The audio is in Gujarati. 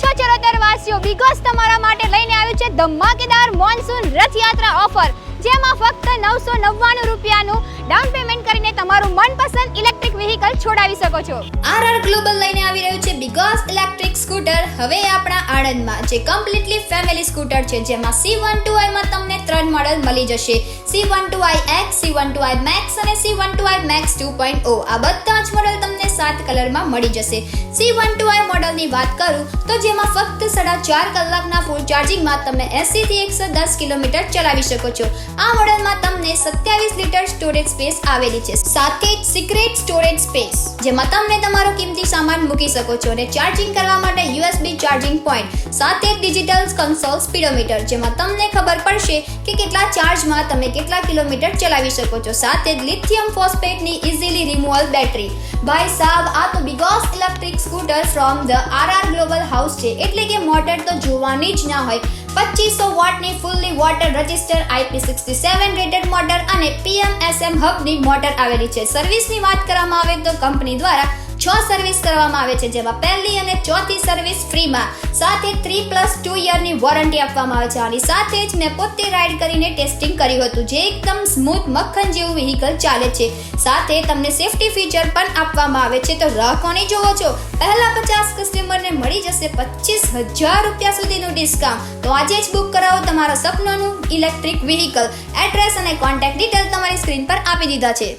છો ચરોતર વાસીઓ બિગોસ તમારા માટે લઈને આવ્યું છે ધમાકેદાર મોન્સૂન રથયાત્રા ઓફર, જેમાં ફક્ત નવસો નવ્વાણું રૂપિયાનું ડાઉન પેમેન્ટ કરીને તમારું મનપસંદ ઇલેક્ટ્રિક વ્હીકલ છોડાવી શકો છો. આરઆર ગ્લોબલ લઈને આવી રહ્યું છે બિગોસ ઇલેક્ટ્રિક સ્કૂટર હવે આપણા આણંદમાં જે કમ્પ્લીટલી ફેમિલી સ્કૂટર છે, જેમાં સી વન ટુ આઈમાં તમને ત્રણ મોડલ મળી જશે. C one two I X C one two I max અને C one two I max two point O આ બધા જ મોડલ તમને સાત કલરમાં મળી જશે. સી વન ટુ આઈ મોડલની વાત કરું તો જેમાં ફક્ત સાડા ચાર કલાકના ફૂલ ચાર્જિંગમાં તમે એંસી થી એકસો દસ કિલોમીટર ચલાવી શકો છો. આ મોડલમાં તમને સત્યાવીસ લીટર સ્ટોરેજ સ્પેસ આવેલી છે. સાથે જ સિક્રેટ સ્ટોરેજ સ્પેસ જેમાં તમને તમારો કિંમતી સામાન મૂકી શકો છો અને ચાર્જિંગ કરવા માટે યુએસબી ચાર્જિંગ પોઈન્ટ સાથે ડિજિટલ કન્સોલ સ્પીડોમીટર જેમાં તમને ખબર પડશે કે કેટલા ચાર્જમાં તમે કેટલા કિલોમીટર ચલાવી શકો છો. સાથે જ લિથિયમ ફોસ્ફેટની ઇઝીલી રિમૂવલ બેટરી ભાઈ સાહેબ આ તો BGauss electric scooter from the RR Global House છે. એટલે કે મોટર તો જોવાની જ ના હોય. પચીસો વોટની fully water register IP sixty seven rated motor અને પીએમએસએમ હબની મોટર આવેલી છે. સર્વિસની વાત કરવામાં આવે તો કંપની દ્વારા છ સર્વિસ કરવામાં આવે છે, જેમાં પહેલી અને ચોથી સર્વિસ ફ્રીમાં સાથે થ્રી પ્લસ ટુ યરની વોરંટી આપવામાં આવે છે. આની સાથે જ મેં પોતે રાઇડ કરીને ટેસ્ટિંગ કર્યું હતું, જે એકદમ સ્મૂથ મક્ખન જેવું વ્હીકલ ચાલે છે. સાથે તમને સેફટી ફીચર પણ આપવામાં આવે છે. તો રાહ કોની જોવો છો? પહેલા પચાસ કસ્ટમરને મળી જશે પચીસ હજાર રૂપિયા સુધીનું ડિસ્કાઉન્ટ તો આજે જ બુક કરાવો તમારા સપનાનું ઇલેક્ટ્રિક વ્હીકલ એડ્રેસ અને કોન્ટેક્ટ ડિટેલ તમારી સ્ક્રીન પર આપી દીધા છે.